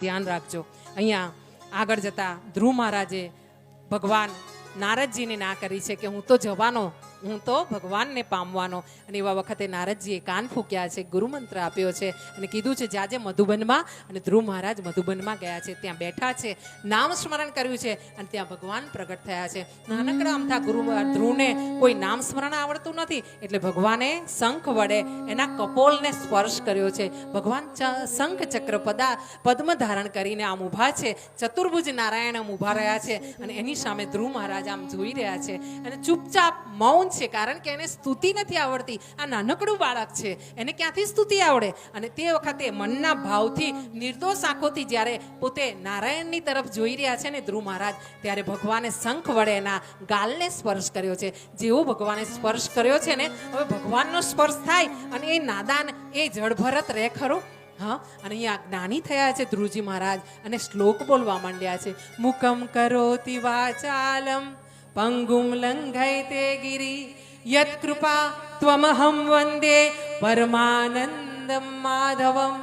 ધ્યાન રાખજો. અહીંયા આગળ જતા ધ્રુવ મહારાજે ભગવાન નારદજીને ના કરી છે કે હું તો જવાનો હું તો ભગવાનને પામવાનો અને એવા વખતે નારદજીએ કાન ફૂક્યા છે, ગુરુમંત્ર આપ્યો છે અને કીધું છે, જાજે મધુબનમાં અને ધ્રુવ મહારાજ મધુબનમાં ગયા છે, ત્યાં બેઠા છે, નામ સ્મરણ કર્યું છે અને ત્યાં ભગવાન પ્રગટ થયા છે. નાનકડા અમથા ગુરુ ધ્રુવને કોઈ નામ સ્મરણ આવડતું નથી એટલે ભગવાને શંખ વડે એના કપોલને સ્પર્શ કર્યો છે. ભગવાન શંખ ચક્ર પદા, પદ્મ ધારણ કરીને આમ ઊભા છે, ચતુર્ભુજ નારાયણ આમ ઊભા રહ્યા છે અને એની સામે ધ્રુવ મહારાજ આમ જોઈ રહ્યા છે અને ચૂપચાપ મૌન છે કારણ કે એને સ્તુતિ નથી આવડતી. આ નાનકડું બાળક છે. એને ક્યાંથી સ્તુતિ આવડે? અને તે વખતે મનના ભાવથી, નિર્દોષ આંખોથી જ્યારે પોતે નારાયણની તરફ જોઈ રહ્યા છે ને ધ્રુવ મહારાજ, ત્યારે ભગવાને શંખ વડે એના ગાલને સ્પર્શ કર્યો છે. જેવો ભગવાને સ્પર્શ કર્યો છે ને, હવે ભગવાનનો સ્પર્શ થાય અને એ નાદાન, એ જળભરત રહે ખરું? હા? અને અહીંયા જ્ઞાની થયા છે ધ્રુવજી મહારાજ અને શ્લોક બોલવા માંડ્યા છે. મુકમ કરોતિ વાચાલમ. પંગુમ લંઘય તે ગિરી યત કૃપા ત્વમહમ વંદે પરમાનંદમ માધવમ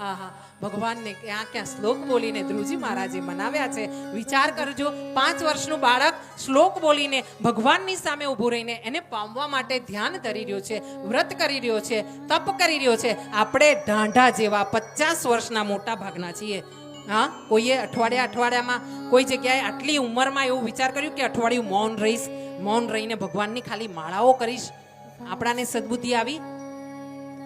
આહા ભગવાનને ક્યાં ક્યાં શ્લોક બોલીને ધ્રુવજી મહારાજે મનાવ્યા છે વિચાર કરજો પાંચ વર્ષનું બાળક શ્લોક બોલીને ભગવાનની સામે ઊભું રહીને એને પામવા માટે ધ્યાન ધરી રહ્યો છે, વ્રત કરી રહ્યો છે, તપ કરી રહ્યો છે. આપણે ઢાંઢા જેવા પચાસ વર્ષના મોટા ભાગના છીએ. હા, કોઈએ અઠવાડિયા અઠવાડિયામાં કોઈ જગ્યાએ આટલી ઉંમરમાં એવું વિચાર કર્યું કે અઠવાડિયું મૌન રહીશ, મૌન રહીને ભગવાનની ખાલી માળાઓ કરીશ? આપણાને સદબુદ્ધિ આવી?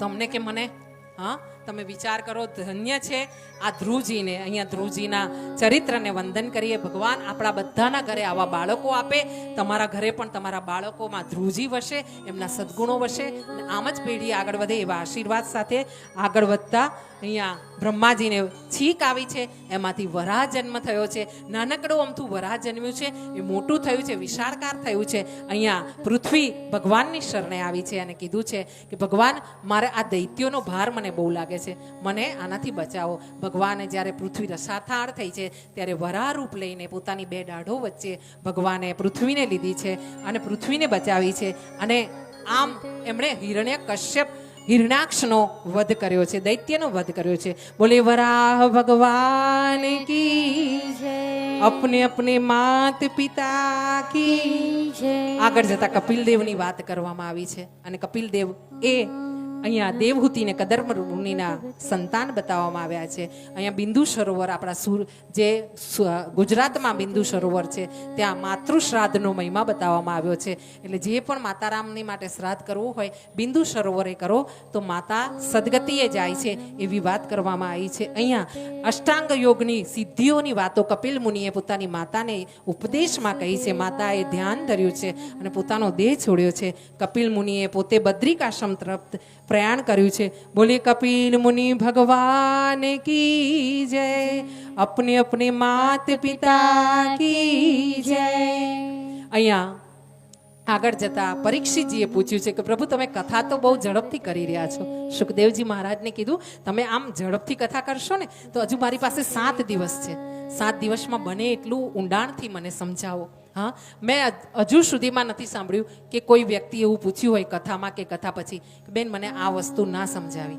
તમને કે મને? હા? તમે વિચાર કરો, ધન્ય છે. આ ધ્રુવજીને, અહીંયા ધ્રુવજીના ચરિત્રને વંદન કરીએ. ભગવાન આપણા બધાના ઘરે આવા બાળકો આપે. તમારા ઘરે પણ તમારા બાળકોમાં ધ્રુવજી વસે, એમના સદગુણો વસે. અને આમ જ પેઢી આગળ વધે એવા આશીર્વાદ સાથે આગળ વધતા અહીંયા બ્રહ્માજીને છીક આવી છે. એમાંથી વરાહ જન્મ થયો છે. નાનકડું અમથું વરાહ જન્મ્યું છે. એ મોટું થયું છે, વિશાળકાર થયું છે. અહીંયા પૃથ્વી ભગવાનની શરણે આવી છે અને કીધું છે કે ભગવાન, મારે આ દૈત્યોનો ભાર મને બહુ લાગે છે, મને આનાથી બચાવો. ભગવાને જ્યારે પૃથ્વી રસાથાળ થઈ છે, ત્યારે વરાહ રૂપ લઈને પોતાની બે દાઢો વચ્ચે ભગવાને પૃથ્વીને લીધી છે અને પૃથ્વીને બચાવી છે અને આમ એમણે હિરણ્ય કશ્યપ હિરણાક્ષનો વધ કર્યો છે, દૈત્યનો વધ કર્યો છે. બોલે, વરાહ ભગવાન કી અપને અપને માત પિતા કી આગળ જતા કપિલ દેવની વાત કરવામાં આવી છે અને કપિલદેવ એ અહીંયા દેવહૂતિને કદર્મ મુનિના સંતાન બતાવવામાં આવ્યા છે. અહીંયા બિંદુ સરોવર આપણા સુર જે ગુજરાતમાં બિંદુ સરોવર છે, ત્યાં માતૃ શ્રાદ્ધનો મહિમા બતાવવામાં આવ્યો છે. એટલે જે પણ માતારામની માટે શ્રાદ્ધ કરવું હોય, બિંદુ સરોવરે કરો, તો માતા સદગતિએ જાય છે એવી વાત કરવામાં આવી છે. અહીંયા અષ્ટાંગ યોગની સિદ્ધિઓની વાતો કપિલ મુનિએ પોતાની માતાને ઉપદેશમાં કહી છે. માતાએ ધ્યાન ધર્યું છે અને પોતાનો દેહ છોડ્યો છે. કપિલ મુનિએ પોતે બદ્રિકાશ્રમ તરફ પ્રયાણ કર્યું છે. બોલીએ કપિલ મુનિ ભગવાન કી જય? અપને અપને માત પિતા કી જય? અહીંયા આગળ જતા પરીક્ષિતજીએ પૂછ્યું છે કે, પ્રભુ, તમે કથા તો બહુ ઝડપથી કરી રહ્યા છો. સુખદેવજી મહારાજને કીધું, તમે આમ ઝડપથી કથા કરશો ને, તો હજુ મારી પાસે સાત દિવસ છે. સાત દિવસમાં બને એટલું ઊંડાણથી મને સમજાવો. હા? મેં હજુ સુધીમાં નથી સાંભળ્યું કે કોઈ વ્યક્તિ એવું પૂછ્યું હોય કથામાં કે કથા પછી બેન, મને આ વસ્તુ ના સમજાવી.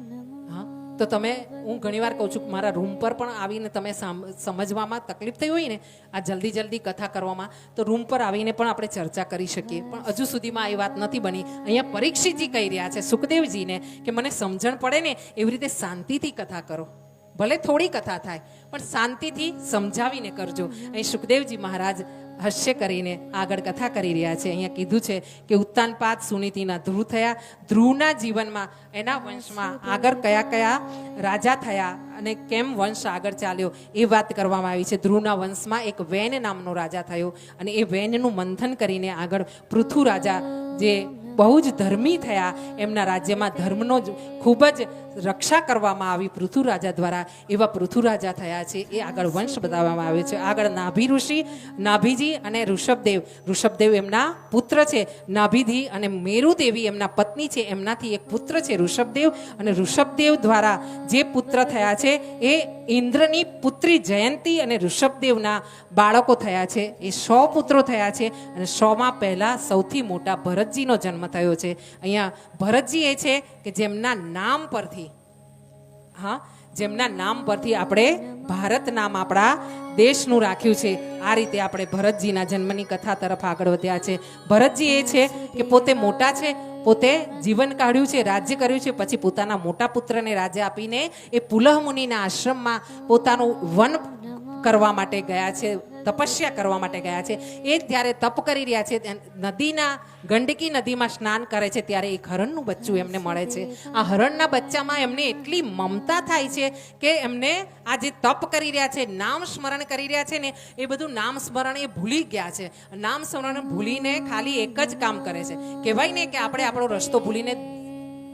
હા? તો તમે, હું ઘણીવાર કહું છું મારા રૂમ પર પણ આવીને તમે સામ- સમજવામાં તકલીફ થઈ હોય ને, આ જલ્દી જલ્દી કથા કરવામાં, તો રૂમ પર આવીને પણ આપણે ચર્ચા કરી શકીએ. પણ હજુ સુધીમાં એ વાત નથી બની. અહીંયા પરીક્ષિતજી કહી રહ્યા છે, સુખદેવજીને, કે મને સમજણ પડે ને, એવી રીતે શાંતિથી કથા કરો. ભલે થોડી કથા થાય, પણ શાંતિથી સમજાવીને કરજો. અહીં સુખદેવજી મહારાજ હાસ્ય કરીને આગળ કથા કરી રહ્યા છે. અહીંયા કીધું છે કે ઉત્તાનપાત સુનીતિના ધ્રુવ થયા. ધ્રુવના જીવનમાં એના વંશમાં આગળ કયા કયા રાજા થયા અને કેમ વંશ આગળ ચાલ્યો એ વાત કરવામાં આવી છે. ધ્રુવના વંશમાં એક વેન નામનો રાજા થયો અને એ વેનનું મંથન કરીને આગળ પૃથુ રાજા જે બહુ જ ધર્મી થયા એમના રાજ્યમાં ધર્મનો જ ખૂબ જ રક્ષા કરવામાં આવી પૃથુ રાજા દ્વારા એવા પૃથુ રાજા થયા છે. એ આગળ વંશ બતાવવામાં આવે છે. આગળ નાભી ઋષિ, નાભીજી અને ઋષભદેવ. ઋષભદેવ એમના પુત્ર છે. નાભીજી અને મેરુદેવી એમના પત્ની છે. એમનાથી એક પુત્ર છે ઋષભદેવ. અને ઋષભદેવ દ્વારા જે પુત્ર થયા છે એ ઇન્દ્રની પુત્રી જયંતી અને ઋષભદેવના બાળકો થયા છે. એ સો પુત્રો થયા છે અને સોમાં પહેલા સૌથી મોટા ભરતજીનો જન્મ થયો છે. અહીંયા ભરતજી એ છે કે જેમના નામ પરથી હા, જેમના નામ પરથી આપણે ભારત નામ આપણા દેશનું રાખ્યું છે. આ રીતે આપણે ભરતજીના જન્મની કથા તરફ આગળ વધ્યા છે. ભરતજી એ છે કે પોતે મોટા છે, પોતે જીવન કાઢ્યું છે, રાજ્ય કર્યું છે, પછી પોતાના મોટા પુત્રને રાજ્ય આપીને એ પુલહ મુનિના આશ્રમમાં પોતાનું વન કરવા માટે ગયા છે, તપસ્યા કરવા માટે ગયા છે. એ ત્યારે તપ કરી રહ્યા છે નદીના, ગંડકી નદીમાં સ્નાન કરે છે, ત્યારે એક હરણનું બચ્ચું એમને મળે છે. આ હરણના બચ્ચામાં એમને એટલી મમતા થાય છે કે એમને આ જે તપ કરી રહ્યા છે, નામ સ્મરણ કરી રહ્યા છે ને, એ બધું નામ સ્મરણ એ ભૂલી ગયા છે. નામ સ્મરણ ભૂલીને ખાલી એક જ કામ કરે છે. કહેવાય ને કે આપણે આપણો રસ્તો ભૂલીને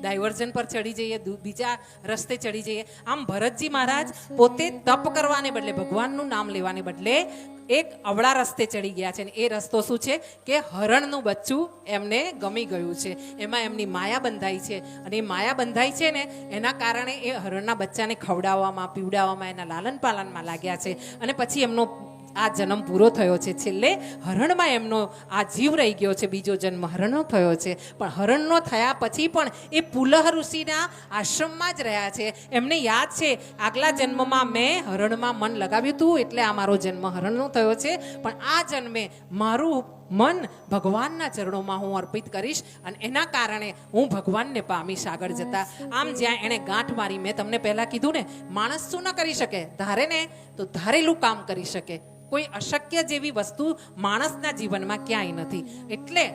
ડાયવર્ઝન પર ચડી જઈએ બીજા રસ્તે ચડી જઈએ. આમ ભરતજી મહારાજ પોતે તપ કરવાને બદલે, ભગવાનનું નામ લેવાને બદલે એક અવળા રસ્તે ચડી ગયા છે. એ રસ્તો શું છે કે હરણનું બચ્ચું એમને ગમી ગયું છે. એમાં એમની માયા બંધાઈ છે. અને એ માયા બંધાઈ છે ને, એના કારણે એ હરણના બચ્ચાને ખવડાવવામાં, પીવડાવવામાં, એના લાલન પાલનમાં લાગ્યા છે. અને પછી એમનો આ જન્મ પૂરો થયો છે. છેલ્લે હરણમાં એમનો આ જીવ રહી ગયો છે. બીજો જન્મ હરણનો થયો છે. પણ હરણનો થયા પછી પણ એ પુલહ ઋષિના આશ્રમમાં જ રહ્યા છે. એમને યાદ છે, આગલા જન્મમાં મેં હરણમાં મન લગાવ્યું હતું એટલે આ મારો જન્મ હરણનો થયો છે. પણ આ જન્મે મારું મન ભગવાનના ચરણોમાં હું અર્પિત કરીશ અને એના કારણે હું ભગવાનને પામીશ આગળ જતા. આમ જ્યાં એણે ગાંઠ મારી, મેં તમને પહેલાં કીધું ને, માણસ શું ન કરી શકે? ધારે ને, તો ધારેલું કામ કરી શકે. કોઈ અશક્ય જેવી વસ્તુ માણસના જીવનમાં ક્યાંય નથી. એટલે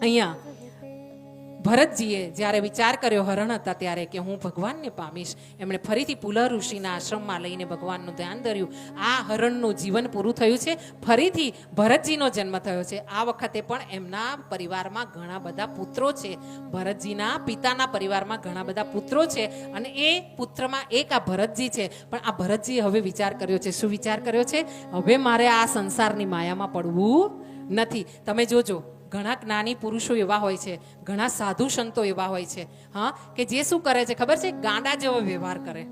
અહીંયા ભરતજીએ જ્યારે વિચાર કર્યો હરણ હતા ત્યારે કે હું ભગવાનને પામીશ, એમણે ફરીથી પુલહ ઋષિના આશ્રમમાં લઈને ભગવાનનું ધ્યાન ધર્યું. આ હરણનું જીવન પૂરું થયું છે. ફરીથી ભરતજીનો જન્મ થયો છે. આ વખતે પણ એમના પરિવારમાં ઘણા બધા પુત્રો છે. ભરતજીના પિતાના પરિવારમાં ઘણા બધા પુત્રો છે અને એ પુત્રમાં એક આ ભરતજી છે. પણ આ ભરતજીએ હવે વિચાર કર્યો છે. શું વિચાર કર્યો છે? હવે મારે આ સંસારની માયામાં પડવું નથી. તમે જોજો. ઘણા જ્ઞાની પુરુષો એવા હોય છે, ઘણા સાધુ સંતો એવા હોય છે, હા, કે જે શું કરે છે, ખબર છે? ગાંડા જેવો વ્યવહાર કરે.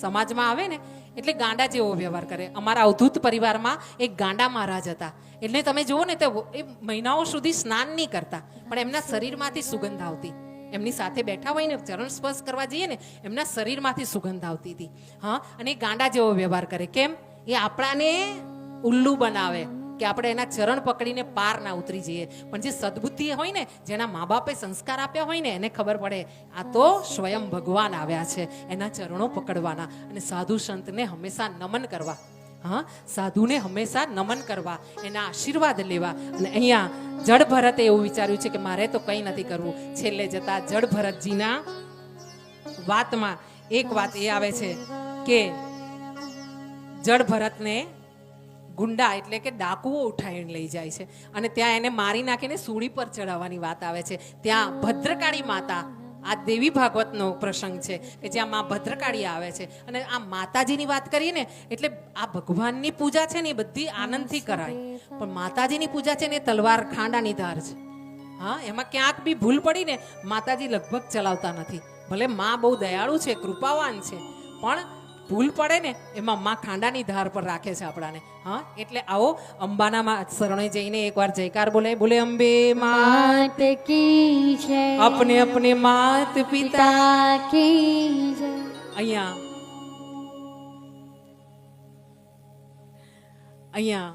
સમાજમાં આવે ને, એટલે ગાંડા જેવો વ્યવહાર કરે. અમારા અવધૂત પરિવારમાં એક ગાંડા મહારાજ હતા. એટલે તમે જુઓ ને, તો એ મહિનાઓ સુધી સ્નાન નહીં કરતા, પણ એમના શરીરમાંથી સુગંધ આવતી. એમની સાથે બેઠા હોય ને, ચરણ સ્પર્શ કરવા જઈએ ને, એમના શરીરમાંથી સુગંધ આવતી હતી, હા, અને ગાંડા જેવો વ્યવહાર કરે. કેમ? એ આપણાને ઉલ્લુ બનાવે. કે આપણે એના ચરણ પકડીને પાર ના ઉતરી જઈએ. પણ જે સદબુદ્ધિ હોય ને, જેના મા બાપે સંસ્કાર આપ્યા હોય ને, એને ખબર પડે, આ તો સ્વયં ભગવાન આવ્યા છે, એના ચરણો પકડવાના. અને સાધુ સંતને હંમેશા નમન કરવા. હા, સાધુને હંમેશા નમન કરવા, એના આશીર્વાદ લેવા. અને અહીંયા જડ ભરતે એવું વિચાર્યું છે કે મારે તો કંઈ નથી કરવું. છેલ્લે જતા જડ ભરતજીના વાતમાં એક વાત એ આવે છે કે જડ ભરતને ગુંડા એટલે કે ડાકુઓ ઉઠાવીને લઈ જાય છે. અને ત્યાં એને મારી નાખીને સૂળી પર ચડાવવાની વાત આવે છે. ત્યાં ભદ્રકાળી માતા, આ દેવી ભાગવતનો પ્રસંગ છે કે જ્યાં માં ભદ્રકાળી આવે છે. અને આ માતાજીની વાત કરીએ ને, એટલે આ ભગવાનની પૂજા છે ને એ બધી આનંદથી કરાય. પણ માતાજીની પૂજા છે ને તલવાર ખાંડાની ધાર છે. હા, એમાં ક્યાંક બી ભૂલ પડી ને માતાજી લગભગ ચલાવતા નથી. ભલે માં બહુ દયાળુ છે, કૃપાવાન છે, પણ ભૂલ પડે ને એમાં માં ખાંડાની ધાર પર રાખે છે આપણાને. હા એટલે આવો અંબાના શરણે જઈને એકવાર જયકાર બોલે બોલે અંબે માત કી છે અપને અપને માત પિતા કી છે અહીંયા અહીંયા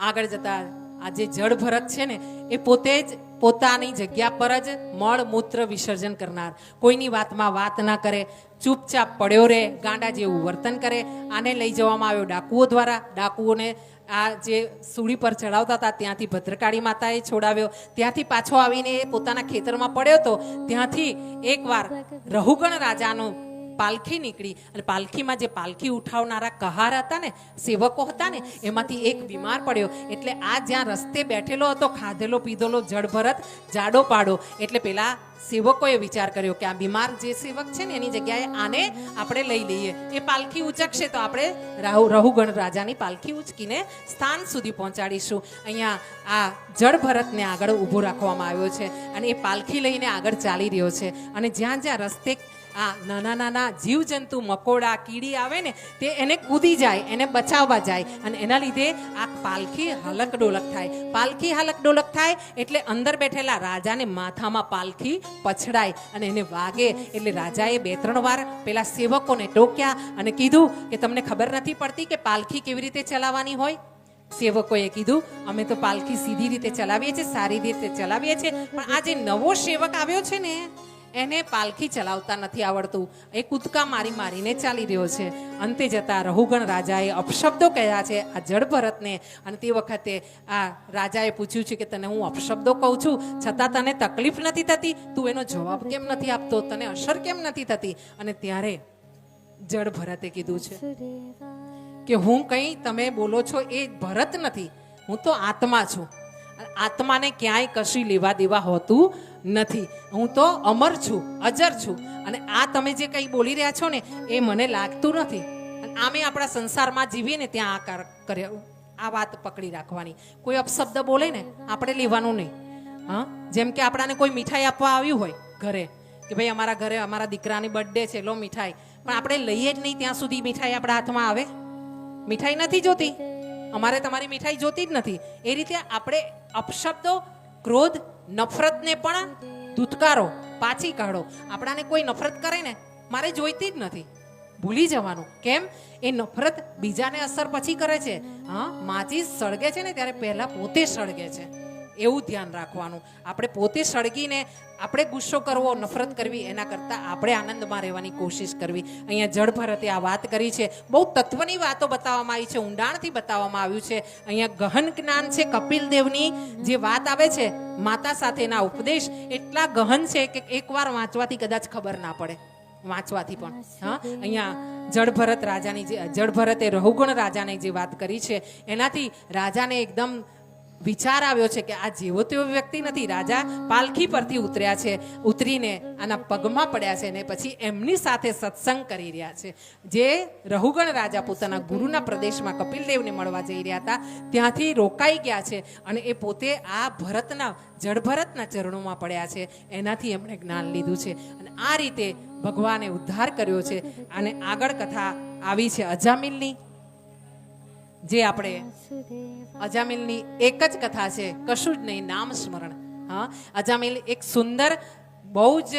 આગળ જતા આ જે જળ ભરત છે ને એ પોતે જ પોતાની જગ્યા પર જ મળ મૂત્ર વિસર્જન કરનાર. કોઈની વાતમાં વાત ના કરે, ચૂપચાપ પડ્યો રહે, ગાંડા જેવું વર્તન કરે. આને લઈ જવામાં આવ્યો ડાકુઓ દ્વારા. ડાકુઓને આ જે સૂળી પર ચડાવતા હતા, ત્યાંથી ભદ્રકાળી માતાએ છોડાવ્યો. ત્યાંથી પાછો આવીને એ પોતાના ખેતરમાં પડ્યો હતો ત્યાંથી એકવાર રહુગણ રાજાનું પાલખી નીકળી. અને પાલખીમાં જે પાલખી ઉઠાવનારા કહાર હતા ને, સેવકો હતા ને, એમાંથી એક બીમાર પડ્યો. એટલે આ જ્યાં રસ્તે બેઠેલો હતો, ખાધેલો, પીધેલો, જળભરત, જાડો પાડો. એટલે પેલા સેવકોએ વિચાર કર્યો કે આ બીમાર જે સેવક છે ને, એની જગ્યાએ આને આપણે લઈ લઈએ. એ પાલખી ઉચકશે તો આપણે રાહુ રહુગણ રાજાની પાલખી ઉચકીને સ્થાન સુધી પહોંચાડીશું. અહીંયા આ જળભરતને આગળ ઊભો રાખવામાં આવ્યો છે અને એ પાલખી લઈને આગળ ચાલી રહ્યો છે. અને જ્યાં જ્યાં રસ્તે આ નાના નાના જીવજંતુ મકોડા, કીડી આવે ને, તે એને કૂદી જાય, એને બચાવવા જાય અને એના લીધે આ પાલખી હલક ડોલક થાય. પાલખી હલક ડોલક થાય એટલે અંદર બેઠેલા રાજાને માથામાં પાલખી પછડાય અને એને વાગે. એટલે રાજાએ બે, ત્રણ વાર પેલા સેવકોને ટોક્યા અને કીધું કે, તમને ખબર નથી પડતી કે પાલખી કેવી રીતે ચલાવવાની હોય? સેવકોએ કીધું, અમે તો પાલખી સીધી રીતે ચલાવીએ છીએ, સારી રીતે ચલાવીએ છીએ, પણ આ જે નવો સેવક આવ્યો છે ને એને પાલખી ચલાવતા નથી આવડતું. એ કૂદકા મારી મારીને ચાલી રહ્યો છે. અંતે જતા રહુગણ રાજાએ અપશબ્દો કહ્યા છે આ જડ ભરતને. અને તે વખતે આ રાજાએ પૂછ્યું છે કે તને હું અપશબ્દો કહું છું? છતાં તને તકલીફ નથી થતી? તું એનો જવાબ કેમ નથી આપતો? તને અસર કેમ નથી થતી? અને ત્યારે જડ ભરતે કીધું છે કે હું કંઈ તમે બોલો છો એ ભરત નથી. હું તો આત્મા છું. આત્માને ક્યાંય કશી લેવા દેવા હોતું નથી. હું તો અમર છું, અજર છું. અને આ તમે જે કંઈ બોલી રહ્યા છો ને, એ મને લાગતું નથી. આમે આપણા સંસારમાં જીવીએ ને ત્યાં આ કાર- કરે આ વાત પકડી રાખવાની. કોઈ અપશબ્દ બોલે ને, આપણે લેવાનું નહીં. હા? જેમ કે આપણાને કોઈ મીઠાઈ આપવા આવ્યું હોય ઘરે, કે ભાઈ અમારા ઘરે અમારા દીકરાની બર્થડે છે, લો મીઠાઈ. પણ આપણે લઈએ જ નહીં ત્યાં સુધી મીઠાઈ આપણા હાથમાં આવે. મીઠાઈ નથી જોતી. અમારે તમારી મીઠાઈ જોતી જ નથી. એ રીતે આપણે અપશબ્દો, ક્રોધ, નફરતને પણ ધૂતકારો, પાછી કાઢો. આપણાને કોઈ નફરત કરે ને, મારે જોઈતી જ નથી. ભૂલી જવાનું. કેમ? એ નફરત બીજાને અસર પછી કરે છે. હા, માચી સળગે છે ને, ત્યારે પહેલા પોતે સળગે છે. એવું ધ્યાન રાખવાનું. આપણે પોતે સળગીને આપણે ગુસ્સો કરવો નફરત કરવી એના કરતાં આપણે આનંદમાં રહેવાની કોશિશ કરવી. અહીંયા જળ ભરતે આ વાત કરી છે. બહુ તત્વની વાતો બતાવવામાં આવી છે ઊંડાણથી બતાવવામાં આવ્યું છે. અહીંયા ગહન જ્ઞાન છે કપિલ દેવની. જે વાત આવે છે માતા સાથેના ઉપદેશ એટલા ગહન છે કે એકવાર વાંચવાથી કદાચ ખબર ના પડે. વાંચવાથી પણ હા અહીંયા જળભરત રાજાની જે જળભરતે રહુગણ રાજાની જે વાત કરી છે એનાથી રાજાને એકદમ વિચાર આવ્યો છે કે આ જેવો તેવો વ્યક્તિ નથી. રાજા પાલખી પરથી ઉતર્યા છે. ઉતરીને આના પગમાં પડ્યા છે ને પછી એમની સાથે સત્સંગ કરી રહ્યા છે. જે રહુગણ રાજા પોતાના ગુરુના પ્રદેશમાં કપિલદેવને મળવા જઈ રહ્યા હતા. ત્યાંથી રોકાઈ ગયા છે અને એ પોતે આ ભરતના જળભરતના ચરણોમાં પડ્યા છે. એનાથી એમણે જ્ઞાન લીધું છે. અને આ રીતે ભગવાને ઉદ્ધાર કર્યો છે. અને આગળ કથા આવી છે અજામિલની, જે આપણે અજામિલની એક જ કથા છે, કશું જ નહીં, નામ સ્મરણ. હા, અજામિલ એક સુંદર, બહુ જ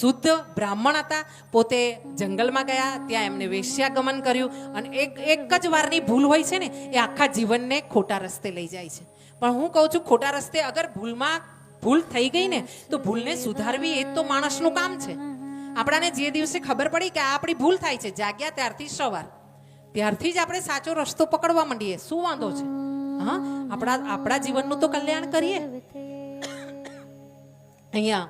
શુદ્ધ બ્રાહ્મણ હતા. પોતે જંગલમાં ગયા, ત્યાં એમને વેશ્યાગમન કર્યું અને એક એક જ વારની ભૂલ હોય છે ને, એ આખા જીવનને ખોટા રસ્તે લઈ જાય છે. પણ હું કહું છું, ખોટા રસ્તે અગર ભૂલમાં ભૂલ થઈ ગઈ ને, તો ભૂલને સુધારવી એ તો માણસનું કામ છે. આપણાને જે દિવસે ખબર પડી કે આ આપણી ભૂલ થાય છે, જાગ્યા ત્યારથી સવાર. ત્યારથી જ આપણે સાચો રસ્તો પકડવા માંડીએ, શું વાંધો છે? હા, આપણા આપણા જીવનનું તો કલ્યાણ કરીએ. અહીંયા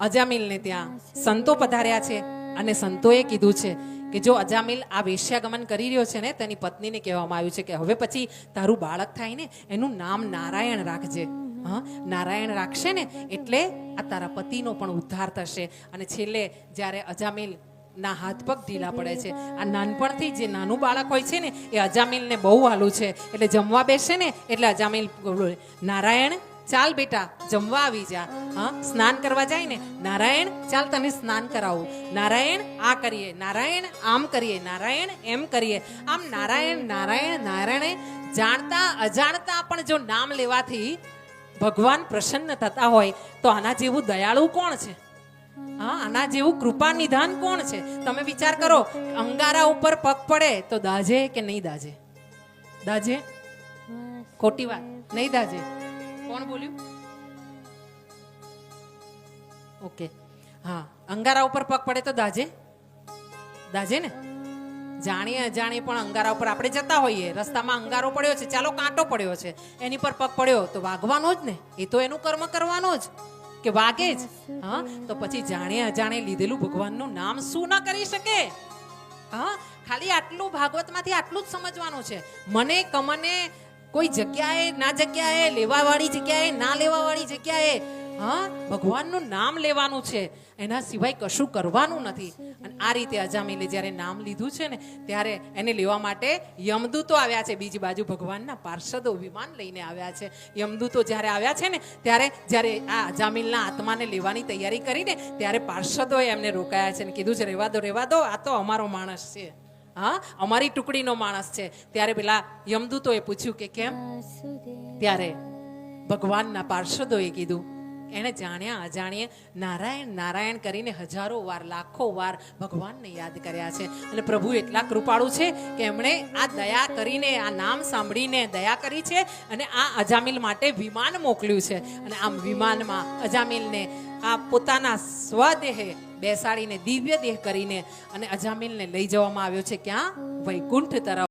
અજામિલને ત્યાં સંતો પધાર્યા છે અને સંતોએ કીધું છે કે જો અજામિલ આ વેશ્યાગમન કરી રહ્યો છે ને, તેની પત્નીને કહેવામાં આવ્યું છે કે હવે પછી તારું બાળક થાય ને, એનું નામ નારાયણ રાખજે. હા, નારાયણ રાખશે ને, એટલે આ તારા પતિનો પણ ઉદ્ધાર થશે. અને છેલ્લે જ્યારે અજામિલ ના હાથ પગ ઢીલા પડે છે. આ નાનપણથી જે નાનું બાળક હોય છે ને, એ અજામિલને બહુ હાલું છે. એટલે જમવા બેસે ને, એટલે અજામિલ નારાયણ, ચાલ બેટા, જમવા આવી જા. હા, સ્નાન કરવા જાય ને, નારાયણ, ચાલ તને સ્નાન કરાવું. નારાયણ, આ કરીએ. નારાયણ, આમ કરીએ. નારાયણ, એમ કરીએ. આમ નારાયણ નારાયણ નારાયણ જાણતા, અજાણતા પણ જો નામ લેવાથી ભગવાન પ્રસન્ન થતા હોય, તો આના જેવું દયાળુ કોણ છે? આના જેવું કૃપા નિધાન કોણ છે? તમે વિચાર કરો, અંગારા ઉપર પગ પડે તો દાજે કે નહીં દાજે? દાજે? ખોટી વાત. નહીં દાજે. કોણ બોલ્યું? ઓકે. હા, અંગારા ઉપર પગ પડે તો દાજે? દાજે ને? જાણીએ અજાણીએ પણ અંગારા ઉપર આપણે જતા હોઈએ. રસ્તામાં અંગારો પડ્યો છે. ચાલો, કાંટો પડ્યો છે. એની પર પગ પડ્યો તો વાગવાનો જ ને. એ તો એનું કર્મ કરવાનો જ. કે વાગે જ? હા, તો પછી જાણે અજાણે લીધેલું ભગવાનનું નામ શું ના કરી શકે? હા, ખાલી આટલું ભાગવતમાંથી આટલું જ સમજવાનું છે. મને કમને કોઈ જગ્યાએ, ના જગ્યાએ, લેવાવાળી જગ્યાએ, ના લેવાવાળી જગ્યાએ હા, ભગવાનનું નામ લેવાનું છે. એના સિવાય કશું કરવાનું નથી. અને આ રીતે અજામિલે જ્યારે નામ લીધું છે ને, ત્યારે એને લેવા માટે યમદૂતો આવ્યા છે. બીજી બાજુ ભગવાનના પાર્ષદો વિમાન લઈને આવ્યા છે. યમદૂતો જ્યારે આવ્યા છે ને, ત્યારે જ્યારે આ અજામિલના આત્માને લેવાની તૈયારી કરીને, ત્યારે પાર્ષદોએ એમને રોકાયા છે ને, કીધું છે, રેવા દો રેવા દો, આ તો અમારો માણસ છે. હા, અમારી ટુકડીનો માણસ છે. ત્યારે પેલા યમદૂતોએ પૂછ્યું કે કેમ? ત્યારે ભગવાનના પાર્ષદોએ કીધું એણે જાણ્યા અજાણીએ નારાયણ નારાયણ કરીને હજારો વાર, લાખો વાર ભગવાનને યાદ કર્યા છે. અને પ્રભુ એટલા કૃપાળુ છે કે એમણે આ દયા કરીને, આ નામ સાંભળીને દયા કરી છે અને આ અજામિલ માટે વિમાન મોકલ્યું છે. અને આમ વિમાનમાં અજામિલને, આ પોતાના સ્વદેહે બેસાડીને, દિવ્ય દેહ કરીને અને અજામિલને લઈ જવામાં આવ્યો છે. ક્યાં? વૈકુંઠ તરફ.